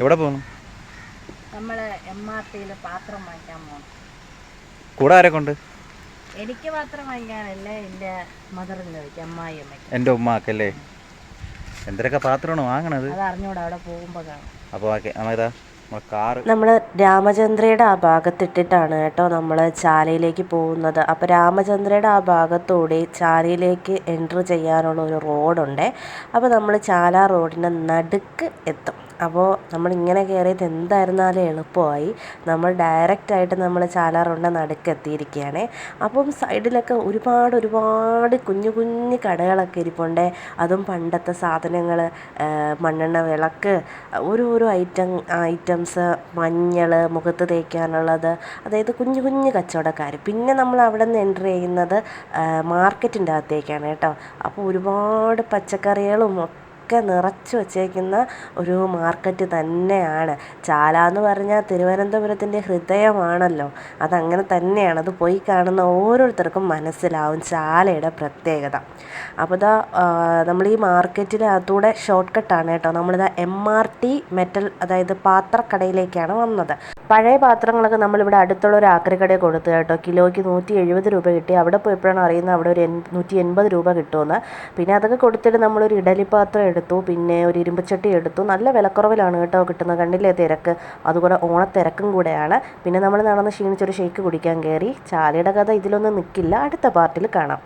എവിടെ പോകുന്നു നമ്മൾ എം ആർ ടിയിൽ പാത്രം വാങ്ങിക്കാൻ പോകണം കൂടെ ആരെ കൊണ്ട്? എനിക്ക് പാത്രം വാങ്ങിക്കാനല്ലേ എന്റെ മദറിന് വയ്ക്കും അമ്മായി അമ്മയ്ക്ക്. എന്റെ ഉമ്മാക്കല്ലേ? എന്തൊക്കെ പാത്രമാണ് വാങ്ങണത്? അത് അറിഞ്ഞൂടെ അവിടെ പോകുമ്പോൾ കാണും. അപ്പോൾ ഓക്കെ നമ്മളെ നമ്മൾ രാമചന്ദ്രയുടെ ആ ഭാഗത്തിട്ടിട്ടാണ് കേട്ടോ നമ്മൾ ചാലയിലേക്ക് പോകുന്നത്. അപ്പോൾ രാമചന്ദ്രയുടെ ആ ഭാഗത്തൂടെ ചാലയിലേക്ക് എൻട്രി ചെയ്യാനുള്ള ഒരു റോഡുണ്ട്. അപ്പോൾ നമ്മൾ ചാല റോഡിന്റെ നടുക്ക് എത്തും. അപ്പോൾ നമ്മൾ ഇങ്ങനെ കയറിയത് എന്തായിരുന്നാലും എളുപ്പമായി. നമ്മൾ ഡയറക്റ്റായിട്ട് നമ്മൾ ചാലാറുണ്ട റോഡിന്റെ നടുക്ക് എത്തിയിരിക്കുകയാണ് അപ്പം സൈഡിലൊക്കെ ഒരുപാട് ഒരുപാട് കുഞ്ഞു കുഞ്ഞു കടകളൊക്കെ ഇരിപ്പുണ്ട്. അതും പണ്ടത്തെ സാധനങ്ങൾ മണ്ണെണ്ണ വിളക്ക് ഓരോരോ ഐറ്റം ഐറ്റംസ് മഞ്ഞൾ മുഖത്ത് തേക്കാനുള്ളത്. അതായത് കുഞ്ഞു കുഞ്ഞു കച്ചവടക്കാർ. പിന്നെ നമ്മൾ അവിടെ നിന്ന് എന്റർ ചെയ്യുന്നത് മാർക്കറ്റിന്റെ അകത്തേക്കാണ് കേട്ടോ. അപ്പോൾ ഒരുപാട് പച്ചക്കറികളും ഒക്കെ നിറച്ച് വച്ചേക്കുന്ന ഒരു മാർക്കറ്റ് തന്നെയാണ്. ചാല എന്ന് പറഞ്ഞാൽ തിരുവനന്തപുരത്തിന്റെ ഹൃദയമാണല്ലോ. അതങ്ങനെ തന്നെയാണ്. അത് പോയി കാണുന്ന ഓരോരുത്തർക്കും മനസ്സിലാവും ചാലയുടെ പ്രത്യേകത. അപ്പോൾ ഇതാ നമ്മൾ ഈ മാർക്കറ്റിനകത്തൂടെ ഷോർട്ട് കട്ടാണ് കേട്ടോ. നമ്മളിതാ എം ആർ ടി മെറ്റൽ അതായത് പാത്രക്കടയിലേക്കാണ് വന്നത്. പഴയ പാത്രങ്ങളൊക്കെ നമ്മളിവിടെ അടുത്തുള്ള ഒരു ആക്രിക്കടയിൽ കൊടുത്തു കേട്ടോ. കിലോയ്ക്ക് നൂറ്റി എഴുപത് രൂപ കിട്ടി. അവിടെ പോയപ്പോഴാണ് അറിയുന്നത് അവിടെ ഒരു നൂറ്റി എൺപത് രൂപ കിട്ടുമെന്ന്. പിന്നെ അതൊക്കെ കൊടുത്തിട്ട് നമ്മളൊരു ഇഡലിപ്പാത്രം എടുത്തു പിന്നെ ഒരു ഇരുമ്പുചട്ടി എടുത്തു. നല്ല വിലക്കുറവിലാണ് കേട്ടോ കിട്ടുന്നത് കണ്ടില്ലേ തിരക്ക്. അതുകൂടെ ഓണത്തിരക്കും കൂടെയാണ്. പിന്നെ നമ്മൾ നടന്ന് ക്ഷീണിച്ചൊരു ഷേക്ക് കുടിക്കാൻ കയറി ചാലയുടെ കഥ ഇതിലൊന്നും നിൽക്കില്ല അടുത്ത പാർട്ടിൽ കാണാം.